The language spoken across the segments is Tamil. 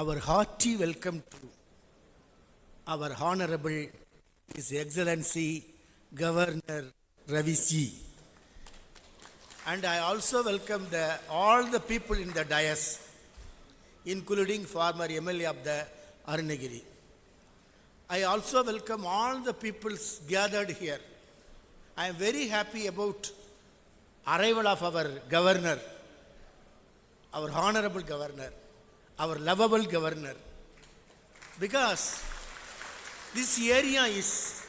our hearty welcome to our Honorable His Excellency Governor Ravi Ji. And I also welcome the, all the people in the dais, including former MLA of the Arunagiri. I also welcome all the peoples gathered here. I am very happy about arrival of our governor, our honorable governor, our lovable governor. Because this area is,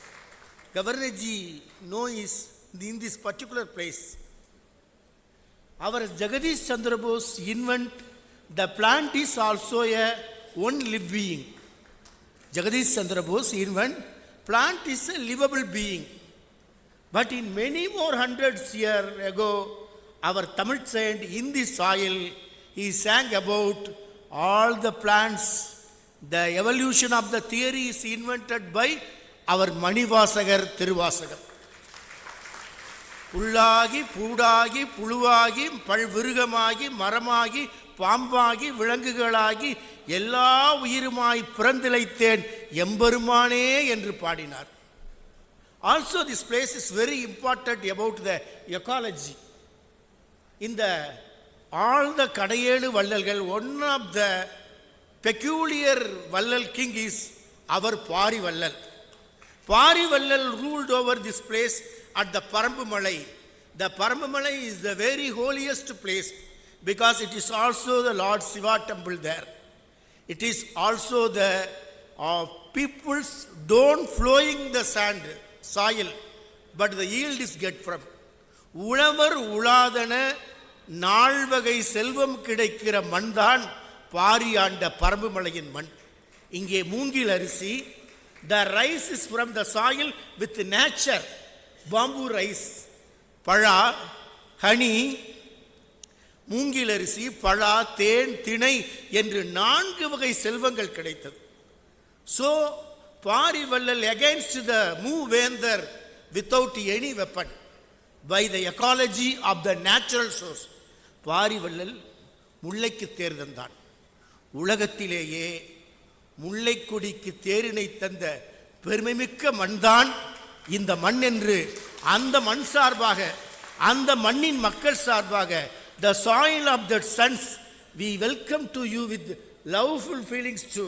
Governor ji know is in this particular place. Our Jagadish Chandra Bose invent, the plant is also a one live being. Jagadish Chandra Bose invent, plant is a livable being. But in many more hundreds year ago, our Tamil saint in the soil, he sang about all the plants. The evolution of the theory is invented by our Manivasagar Tiruvasagam. புல்லாகி பூடாகி புழுவாகி பல்விருகமாகி மரமாகி பாம்பாகி விலங்குகளாகி எல்லா உயிருமாய் பிறந்திழைத்தேன் எம்பெருமானே என்று பாடினார் also this place is very important about the ecology இந்த ஆல் த கடையேழு வள்ளல்கள் ஒன் ஆஃப் த பெக்யூலியர் வள்ளல் king is our Pari Vallal Pari Vallal ruled over this place at the Parambumalai. The Parambumalai is the very holiest place because it is also the Lord Shiva temple there. It is also the uh, people's don't flowing the sand, soil, but the yield is get from. உழவர் உழாதன நால்வகை செல்வம் கிடைக்கிற மண்தான் பாரி ஆண்ட பரம்புமலையின் மண். இங்கே மூங்கில் அரிசி the rice is from the soil with nature பாம்பு ரைஸ் பழா ஹனி மூங்கில் அரிசி பழா தேன் திணை என்று நான்கு வகை செல்வங்கள் கிடைத்தது. So Pari Vallal against the மூ வேந்தர் without any weapon by the ecology of the natural source Parivallal முல்லைக்கு தேர் தந்தான். உலகத்திலேயே முல்லைக்கொடிக்கு தேரினை தந்த பெருமைமிக்க மண்தான் இந்த மண் என்று அந்த மண் சார்பாக அந்த மண்ணின் மக்கள் சார்பாக the soil of the sons we welcome to you with loveful feelings to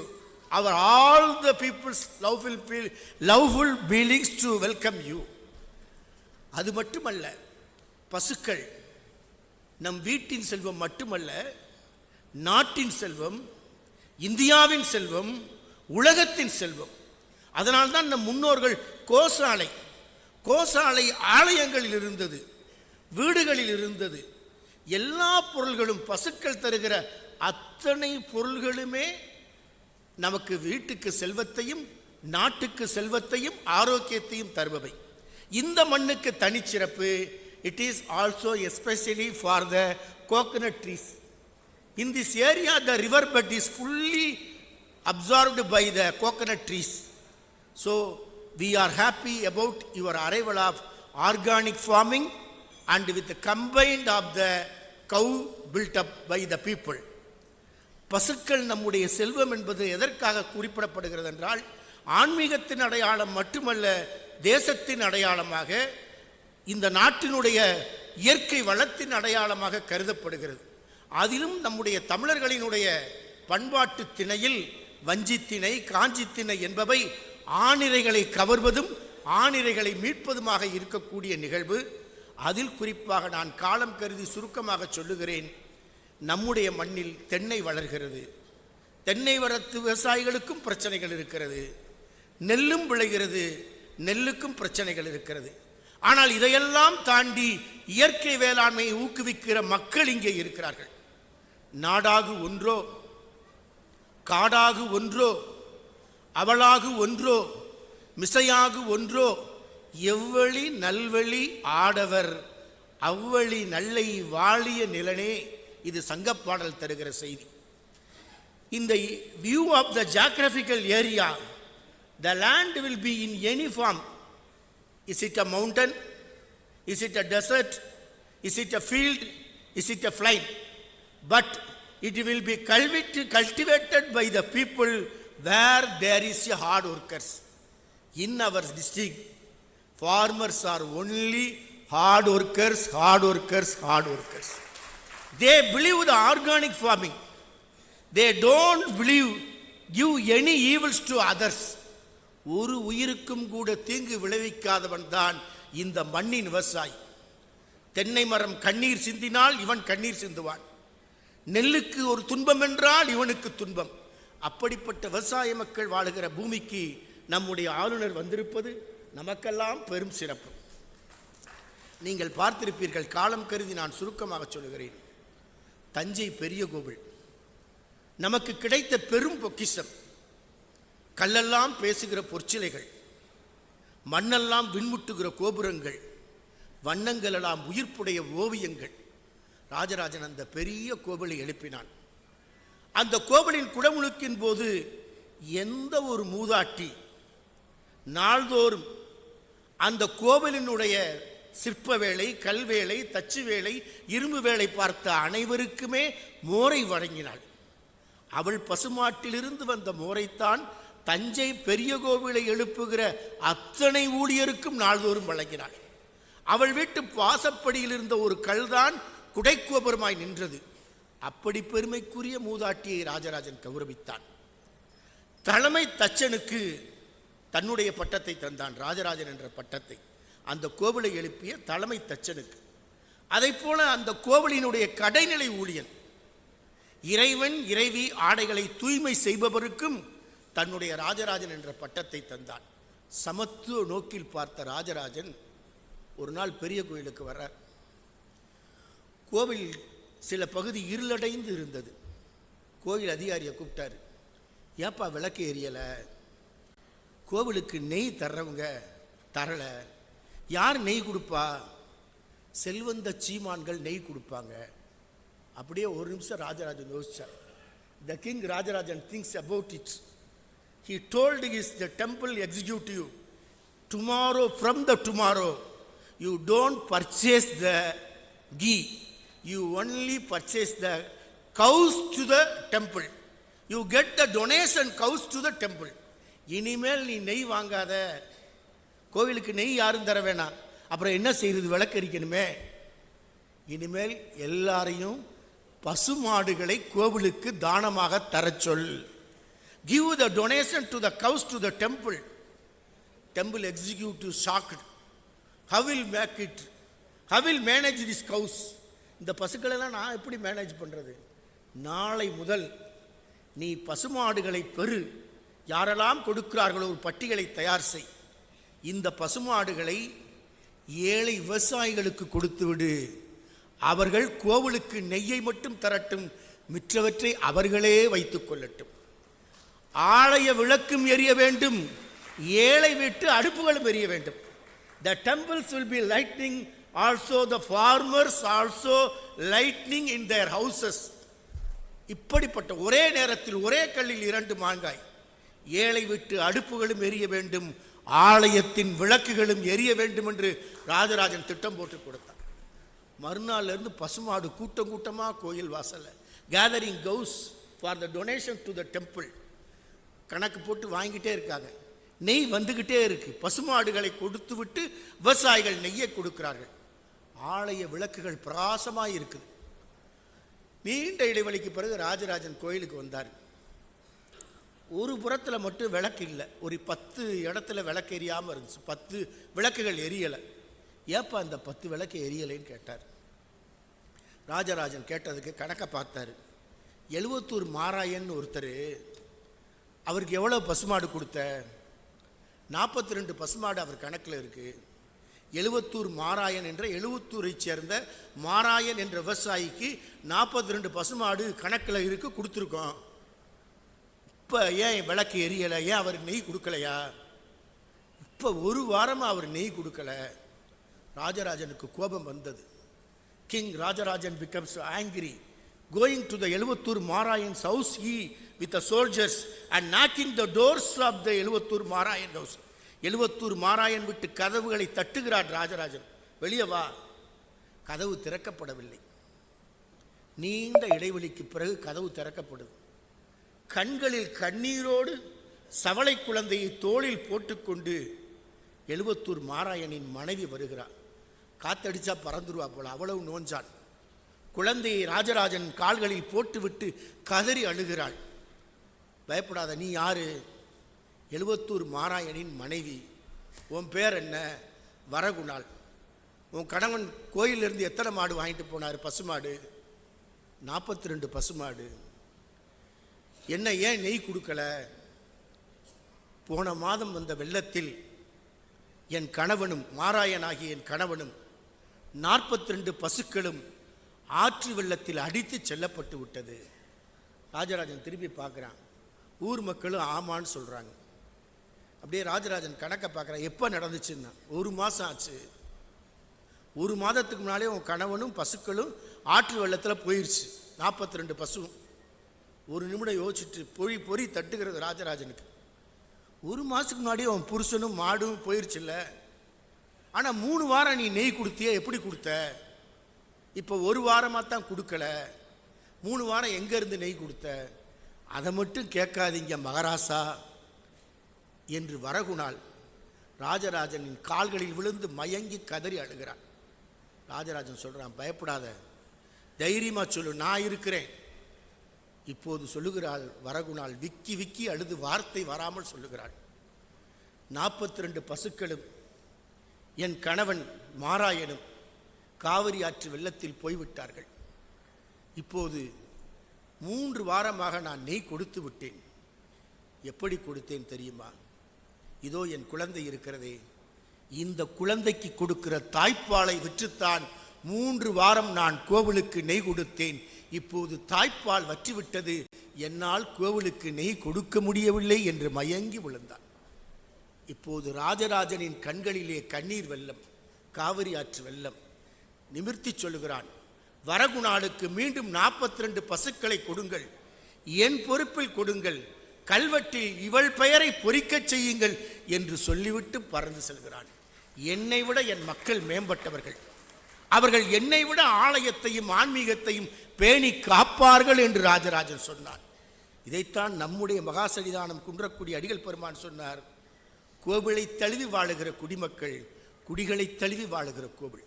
our all the peoples loveful feel loveful feelings to welcome you அது மட்டுமல்ல பசுக்கள் நம் வீட்டின் செல்வம் மட்டுமல்ல நாட்டின் செல்வம் இந்தியாவின் செல்வம் உலகத்தின் செல்வம். அதனால்தான் நம் முன்னோர்கள் கோசாலை கோசாலை ஆலயங்களில் இருந்தது வீடுகளில் இருந்தது. எல்லா பொருள்களும் பசுக்கள் தருகிற அத்தனை பொருள்களுமே நமக்கு வீட்டுக்கு செல்வத்தையும் நாட்டுக்கு செல்வத்தையும் ஆரோக்கியத்தையும் தருபவை. இந்த மண்ணுக்கு தனிச்சிறப்பு it is also especially for the coconut trees in this area the river bed is fully absorbed by the coconut trees so we are happy about your arrival of organic farming and with the combined of the cow built by the people பசுக்கள் நம்முடைய செல்வம் என்பது எதற்காக குறிப்பிடப்படுகிறது என்றால் ஆன்மீகத்தின் அடையாளம் மட்டுமல்ல தேசத்தின் அடையாளமாக இந்த நாட்டினுடைய இயற்கை வளத்தின் அடையாளமாக கருதப்படுகிறது. அதிலும் நம்முடைய தமிழர்களினுடைய பண்பாட்டு திணையில் வஞ்சித்திணை காஞ்சித்திணை என்பவை ஆணிரைகளை கவர்வதும் ஆணிரைகளை மீட்பதுமாக இருக்கக்கூடிய நிகழ்வு. அதில் குறிப்பாக நான் காலம் கருதி சுருக்கமாக சொல்லுகிறேன். நம்முடைய மண்ணில் தென்னை வளர்கிறது. தென்னை வரத்து விவசாயிகளுக்கும் பிரச்சனைகள் இருக்கிறது. நெல்லும் விளைகிறது. நெல்லுக்கும் பிரச்சனைகள் இருக்கிறது. ஆனால் இதையெல்லாம் தாண்டி இயற்கை வேளாண்மையை ஊக்குவிக்கிற மக்கள் இங்கே இருக்கிறார்கள். நாடாகு ஒன்றோ காடாகு ஒன்றோ அவளாகு ஒன்றோ மிசையாகு ஒன்றோ எவ்வளி நல்வழி ஆடவர் அவ்வழி நல்லை வாழிய நிலனே இது சங்கப்பாடல் தருகிற செய்தி. இந்த view of the geographical area the land will be in any form Is it a mountain? Is it a desert? Is it a field? Is it a plain? But it will be cultivated by the people where there is a hard workers. In our district, farmers are only hard workers, hard workers, hard workers. They believe the organic farming. They don't believe give any evils to others. ஒரு உயிருக்கும் கூட தீங்கு விளைவிக்காதவன் தான் இந்த மண்ணின் விவசாயி. தென்னை மரம் கண்ணீர் சிந்தினால் இவன் கண்ணீர் சிந்துவான். நெல்லுக்கு ஒரு துன்பம் என்றால் இவனுக்கு துன்பம். அப்படிப்பட்ட விவசாய மக்கள் வாழுகிற பூமிக்கு நம்முடைய ஆளுநர் வந்திருப்பது நமக்கெல்லாம் பெரும் சிறப்பு. நீங்கள் பார்த்திருப்பீர்கள் காலம் கருதி நான் சுருக்கமாக சொல்லுகிறேன். தஞ்சை பெரிய கோவில். நமக்கு கிடைத்த பெரும் பொக்கிஷம். கல்லெல்லாம் பேசுகிற பொற்சிலைகள் மண்ணெல்லாம் விண்முட்டுகிற கோபுரங்கள் வண்ணங்களெல்லாம் உயிர்ப்புடைய ஓவியங்கள். ராஜராஜன் அந்த பெரிய கோவிலை எழுப்பினான். அந்த கோவிலின் குடமுழுக்கின் போது எந்த ஒரு மூதாட்டி நாள்தோறும் அந்த கோவிலினுடைய சிற்ப வேலை கல்வேலை தச்சு வேலை இரும்பு வேலை பார்த்த அனைவருக்குமே மோரை வழங்கினாள். அவள் பசுமாட்டிலிருந்து வந்த மோரைத்தான் தஞ்சை பெரிய கோவிலை எழுப்புகிற அத்தனை ஊழியருக்கும் நாள்தோறும் வழங்கினாள். அவள் வீட்டு வாசப்படியில் இருந்த ஒரு கல்தான் குடைக்கோபுரமாய் நின்றது. அப்படி பெருமைக்குரிய மூதாட்டியை ராஜராஜன் கௌரவித்தான். தலைமை தச்சனுக்கு தன்னுடைய பட்டத்தை தந்தான் ராஜராஜன் என்ற பட்டத்தை. அந்த கோவிலை எழுப்பிய தலைமை தச்சனுக்கு. அதைப் போல அந்த கோவிலினுடைய கடைநிலை ஊழியன். இறைவன் இறைவி ஆடைகளை தூய்மை செய்பவருக்கும் தன்னுடைய ராஜராஜன் என்ற பட்டத்தை தந்தான். சமத்துவ நோக்கில் பார்த்த ராஜராஜன் ஒரு நாள் பெரிய கோயிலுக்கு வர்றார். கோவில் சில பகுதி இருளடைந்து இருந்தது. கோவில் அதிகாரியை கூப்பிட்டாரு ஏப்பா விளக்கு எரியலை? கோவிலுக்கு நெய் தர்றவங்க தரலை. யார் நெய் கொடுப்பா? செல்வந்த சீமான்கள் நெய் கொடுப்பாங்க. அப்படியே ஒரு நிமிஷம் Rajarajan யோசிச்சார். The king Rajarajan thinks about it's he told is the temple executive tomorrow from the tomorrow you don't purchase the ghee. You only purchase the cows to the temple you get the donation cows to the temple இனிமேல் நீ நெய் வாங்காத. கோவிலுக்கு நெய் யாரும் தர வேணாம். அப்புறம் என்ன செய்யறது விளக்கரிக்கணுமே. இனிமேல் எல்லாரையும் பசுமாடுகளை கோவிலுக்கு தானமாக தர சொல். Give the donation to the cows to the temple temple executive shocked he'll make it he'll manage this cows இந்த பசுக்களெல்லாம் நான் எப்படி மேனேஜ் பண்ணுறது நாளை முதல் நீ பசுமாடுகளை பெறு. யாரெல்லாம் கொடுக்கிறார்களோ ஒரு பட்டியலை தயார் செய். இந்த பசுமாடுகளை ஏழை விவசாயிகளுக்கு கொடுத்து விடு. அவர்கள் கோவிலுக்கு நெய்யை மட்டும் தரட்டும். மிற்றவற்றை அவர்களே வைத்து கொள்ளட்டும். ஆலய விளக்கும் எரிய வேண்டும். ஏழை வீட்டு அடுப்புகளும் எரிய வேண்டும். The temples will be lightning also the farmers also lightning in their houses இப்படிப்பட்ட ஒரே நேரத்தில் ஒரே கல்லில் இரண்டு மாங்காய். ஏழை விட்டு அடுப்புகளும் எரிய வேண்டும். ஆலயத்தின் விளக்குகளும் எரிய வேண்டும் என்று ராஜராஜன் திட்டம் போட்டு கொடுத்தான். மறுநாள்ல இருந்து பசுமாடு கூட்டம் கூட்டமாக கோயில் வாசலில். Gathering cows for the donation to the temple கணக்கு போட்டு வாங்கிட்டே இருக்காங்க. நெய் வந்துக்கிட்டே இருக்கு. பசுமாடுகளை கொடுத்து விட்டு விவசாயிகள் நெய்யை கொடுக்கிறார்கள். ஆலய விளக்குகள் பிரகாசமாக இருக்குது. நீண்ட இடைவெளிக்கு பிறகு ராஜராஜன் கோயிலுக்கு வந்தார். ஒரு புறத்தில் மட்டும் விளக்கு இல்லை. ஒரு பத்து இடத்துல விளக்கு எரியாமல் இருந்துச்சு. பத்து விளக்குகள் எரியலை. ஏப்பா அந்த பத்து விளக்கு எரியலைன்னு கேட்டார். ராஜராஜன் கேட்டதுக்கு கணக்கை பார்த்தாரு. எழுவத்தூர் மாராயன் ஒருத்தர் அவருக்கு எவ்வளோ பசுமாடு கொடுத்த? நாற்பத்தி ரெண்டு பசுமாடு அவர் கணக்கில் இருக்குது எழுவத்தூர் மாராயன் என்ற எழுவத்தூரை சேர்ந்த மாராயன் என்ற விவசாயிக்கு நாற்பத்தி ரெண்டு பசுமாடு கணக்கில் இருக்கு கொடுத்துருக்கோம். இப்போ ஏன் விளக்கு எரியலை? ஏன் அவர் நெய் கொடுக்கலையா? இப்போ ஒரு வாரமாக அவர் நெய் கொடுக்கல. ராஜராஜனுக்கு கோபம் வந்தது. King Rajarajan becomes angry going to the Ezhuvathur Marayan house he with the soldiers and knocking the doors of the Ezhuvathur Marayan house Ezhuvathur Marayan விட்டு கதவுகளை தட்டுகிறார் ராஜராஜன். வெளியே வா. கதவு திறக்கப்படவில்லை. நீண்ட இடைவெளிக்கு பிறகு கதவு திறக்கப்படும். கண்களில் கண்ணீரோடு சவளை குழந்தையை தோளில் போட்டுக்கொண்டு எழுவத்தூர் மாராயனின் மனைவி வருகிறார் காத்தடிச்சா பறந்துருவா போல. அவ்வளவு நோஞ்சான் குழந்தையை ராஜராஜன் கால்களில் போட்டுவிட்டு கதறி அழுகிறாள். பயப்படாத நீ யாரு? எழுவத்தூர் மாராயனின் மனைவி. உன் பேர் என்ன? வரகுணாள். உன் கணவன் கோயிலிருந்து எத்தனை மாடு வாங்கிட்டு போனார்? பசுமாடு. நாற்பத்தி ரெண்டு பசுமாடு. என்ன ஏன் நெய் கொடுக்கல? போன மாதம் வந்த வெள்ளத்தில் என் கணவனும் மாராயனாகிய என் கணவனும் நாற்பத்தி ரெண்டு பசுக்களும் ஆற்று வெள்ளத்தில் அடித்து செல்லப்பட்டு விட்டது. ராஜராஜன் திரும்பி பார்க்குறான். ஊர் மக்களும் ஆமான்னு சொல்கிறாங்க அப்படியே ராஜராஜன் கணக்கை பார்க்குறான் எப்போ நடந்துச்சுன்னா. ஒரு மாதம் ஆச்சு. ஒரு மாதத்துக்கு முன்னாலே உன் கணவனும் பசுக்களும் ஆற்று வெள்ளத்தில் போயிடுச்சு நாற்பத்தி ரெண்டு பசுவும் ஒரு நிமிடம் யோசிச்சுட்டு பொறி பொறி தட்டுகிறது ராஜராஜனுக்கு. ஒரு மாதத்துக்கு முன்னாடியே உன் புருஷனும் மாடும் போயிருச்சுல்ல. ஆனால் மூணு வாரம் நீ நெய் கொடுத்தியே எப்படி கொடுத்த? இப்போ ஒரு வாரமாக தான் கொடுக்கல. மூணு வாரம் எங்கேருந்து நெய் கொடுத்த? அதை மட்டும் கேட்காதீங்க மகாராசா என்று வரகுணாள் ராஜராஜனின் கால்களில் விழுந்து மயங்கி கதறி அழுகிறான். ராஜராஜன் சொல்கிறான் பயப்படாத. தைரியமாக சொல்லு நான் இருக்கிறேன். இப்போது சொல்லுகிறாள் வரகுணாள் விக்கி விக்கி அழுது வார்த்தை வராமல் சொல்லுகிறாள். நாற்பத்தி ரெண்டு பசுக்களும் என் கணவன் மாராயனும் காவிரி ஆற்று வெள்ளத்தில் போய்விட்டார்கள். இப்போது மூன்று வாரமாக நான் நெய் கொடுத்து விட்டேன். எப்படி கொடுத்தேன் தெரியுமா? இதோ என் குழந்தை இருக்கிறதே. இந்த குழந்தைக்கு கொடுக்கிற தாய்ப்பாலை விற்றுத்தான் மூன்று வாரம் நான் கோவிலுக்கு நெய் கொடுத்தேன். இப்போது தாய்ப்பால் வற்றிவிட்டது. என்னால் கோவிலுக்கு நெய் கொடுக்க முடியவில்லை என்று மயங்கி விழுந்தான். இப்போது ராஜராஜனின் கண்களிலே கண்ணீர் வெள்ளம் காவிரி ஆற்று வெள்ளம் நிமிர்த்தி சொல்லுகிறான். வரகுணாளுக்கு மீண்டும் நாற்பத்தி ரெண்டு பசுக்களை கொடுங்கள். என் பொறுப்பில் கொடுங்கள். கல்வெட்டில் இவள் பெயரை பொறிக்கச் செய்யுங்கள் என்று சொல்லிவிட்டு பறந்து செல்கிறான். என்னை விட என் மக்கள் மேம்பட்டவர்கள். அவர்கள் என்னை விட ஆலயத்தையும் ஆன்மீகத்தையும் பேணி காப்பார்கள் என்று ராஜராஜன் சொன்னார் இதைத்தான் நம்முடைய மகாசன்னிதானம் குன்றக்கூடிய அடிகள் பெருமான் சொன்னார். கோவிலை தழுவி வாழுகிற குடிமக்கள் குடிகளை தழுவி வாழுகிற கோவில்.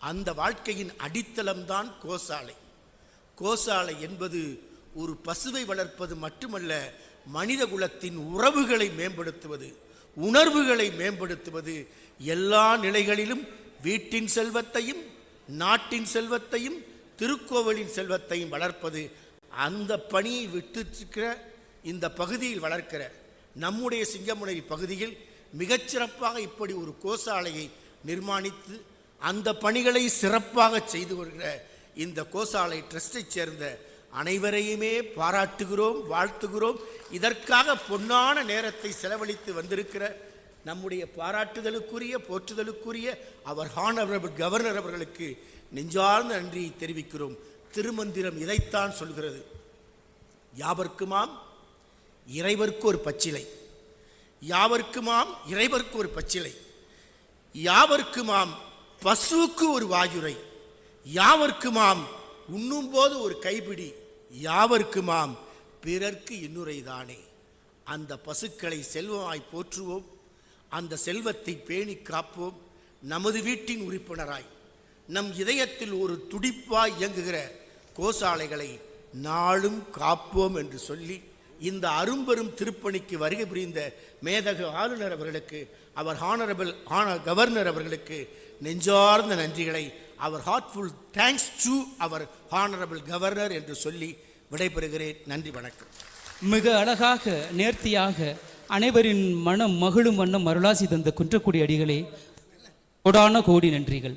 அந்த வாழ்க்கையின் அடித்தளம்தான் கோசாலை. கோசாலை என்பது ஒரு பசுவை வளர்ப்பது மட்டுமல்ல மனித குலத்தின் உறவுகளை மேம்படுத்துவது உணர்வுகளை மேம்படுத்துவது எல்லா நிலைகளிலும் வீட்டின் செல்வத்தையும் நாட்டின் செல்வத்தையும் திருக்கோவிலின் செல்வத்தையும் வளர்ப்பது அந்த பணியை விட்டுருக்கிற இந்த பகுதியில் வளர்க்கிற நம்முடைய சிங்கமுனை பகுதியில் மிகச்சிறப்பாக இப்படி ஒரு கோசாலையை நிர்மாணித்து அந்த பணிகளை சிறப்பாக செய்து வருகிற இந்த கோசாலை ட்ரஸ்டைச் சேர்ந்த அனைவரையுமே பாராட்டுகிறோம் வாழ்த்துகிறோம். இதற்காக பொன்னான நேரத்தை செலவழித்து வந்திருக்கிற நம்முடைய பாராட்டுதலுக்குரிய போற்றுதலுக்குரிய அவர் ஹானரபிள் கவர்னர் அவர்களுக்கு நெஞ்சார்ந்த நன்றியை தெரிவிக்கிறோம். திருமந்திரம் இதைத்தான் சொல்கிறது. யாவர்க்குமாம்? இறைவர்க்கு ஒரு பச்சிலை. யாவர்க்குமாம்? இறைவர்க்கு ஒரு பச்சிலை. யாவர்க்குமாம்? பசுவுக்கு ஒரு வாயுரை. யாவர்க்குமாம்? உண்ணும்போது ஒரு கைப்பிடி. யாவர்க்குமாம்? பிறர்க்கு இன்னுரைதானே அந்த பசுக்களை செல்வமாய் போற்றுவோம். அந்த செல்வத்தை பேணி காப்போம். நமது வீட்டின் உறுப்பினராய். நம் இதயத்தில் ஒரு துடிப்பாய் இயங்குகிற கோசாலைகளை நாளும் காப்போம் என்று சொல்லி இந்த அரும்பெரும் திருப்பணிக்கு வருகை புரிந்த மேதகு ஆளுநர் அவர்களுக்கு அவர் ஹானரபிள் ஹானர் கவர்னர் அவர்களுக்கு நெஞ்சார்ந்த நன்றிகளை our heartful thanks to our honourable governor என்று சொல்லி விடைபெறுகிறேன். நன்றி வணக்கம். மிக அழகாக நேர்த்தியாக அனைவரின் மனம் மகிழும் வண்ணம் அருளாசி தந்த குன்றக்குடி அடிகளே கோடான கோடி நன்றிகள்.